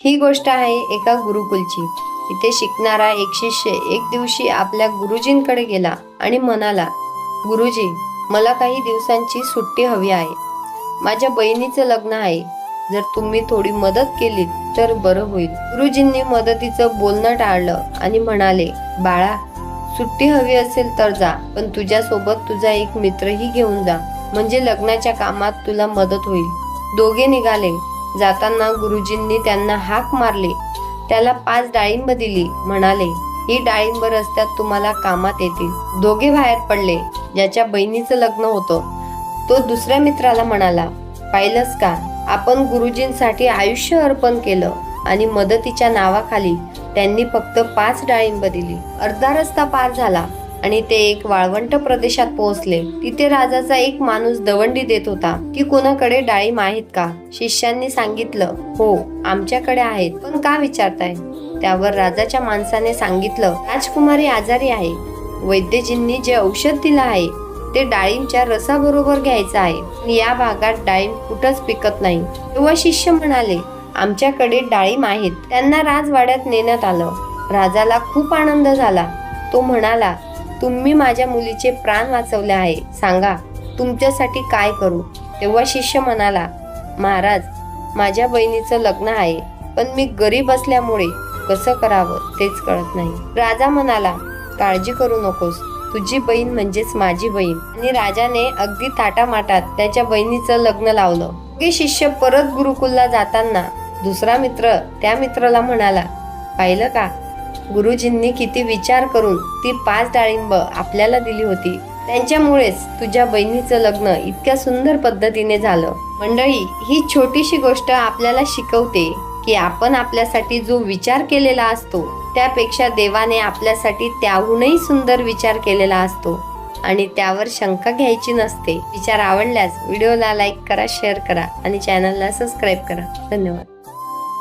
ही गोष्ट आहे एका गुरुकुलची. तिथे शिकणारा एक शिष्य एक दिवशी आपल्या गुरुजींकडे गेला आणि म्हणाला गुरुजी मला काही दिवसांची सुट्टी हवी आहे. माझ्या बहिणीचं लग्न आहे. जर तुम्ही थोडी मदत केली तर बरं होईल. गुरुजींनी मदतीचं बोलणं टाळलं आणि म्हणाले बाळा सुट्टी हवी असेल तर जा पण तुझ्यासोबत तुझा एक मित्रही घेऊन जा. म्हणजे लग्नाच्या कामात तुला मदत होईल. दोघे निघाले. जाताना गुरुजींनी त्यांना हाक मारली. त्याला पाच डाळिंब दिली. म्हणाले ही डाळिंब रस्त्यात तुम्हाला कामात येतील. दोघे बाहेर पडले. ज्याच्या बहिणीचं लग्न होतं. तो दुसऱ्या मित्राला म्हणाला पाहिलंस का? आपण गुरुजींसाठी आयुष्य अर्पण केलं आणि मदतीच्या नावाखाली त्यांनी फक्त पाच डाळिंब दिली. अर्धा रस्ता पार झाला. आणि ते एक वाळवंट प्रदेशात पोहोचले. तिथे राजाचा एक माणूस दवंडी देत होता. की कोणाकडे डाळिंब आहेत का? शिष्यांनी सांगितलं हो आमच्याकडे आहेत. पण का विचारताय? त्यावर राजाच्या माणसाने सांगितलं राजकुमारी आजारी आहे. वैद्यजींनी जे औषध दिलं आहे ते डाळिंबच्या रसाबरोबर घ्यायचं आहे. या भागात डाळिंब कुठंच पिकत नाही. तेव्हा शिष्य म्हणाले आमच्याकडे डाळिंब आहेत. त्यांना राजवाड्यात नेण्यात आलं. राजाला खूप आनंद झाला. तो म्हणाला तुम्ही माझ्या मुलीचे प्राण वाचवले आहे. सांगा तुमच्यासाठी काय करू? तेव्हा शिष्य म्हणाला महाराज माझ्या बहिणीचं लग्न आहे पण मी गरीब असल्यामुळे कसं करावं तेच कळत नाही. राजा म्हणाला काळजी करू नकोस. तुझी बहीण म्हणजेच माझी बहीण. आणि राजाने अगदी थाटामाटात त्याच्या बहिणीचं लग्न लावलं. की शिष्य परत गुरुकुलला जाताना दुसरा मित्र त्या मित्राला म्हणाला पाहिलं का? गुरुजींनी किती विचार करून ती पाच डाळिंब आपल्याला दिली होती. त्यांच्यामुळेच तुझ्या बहिणीचं लग्न इतक्या सुंदर पद्धतीने झालं. मंडळी ही छोटीशी गोष्ट आपल्याला शिकवते की आपण आपल्यासाठी जो विचार केलेला असतो त्यापेक्षा देवाने आपल्यासाठी त्याहूनही सुंदर विचार केलेला असतो. आणि त्यावर शंका घ्यायची नसते. विचार आवडल्यास व्हिडिओला लाईक करा शेअर करा आणि चॅनलला सबस्क्राईब करा. धन्यवाद.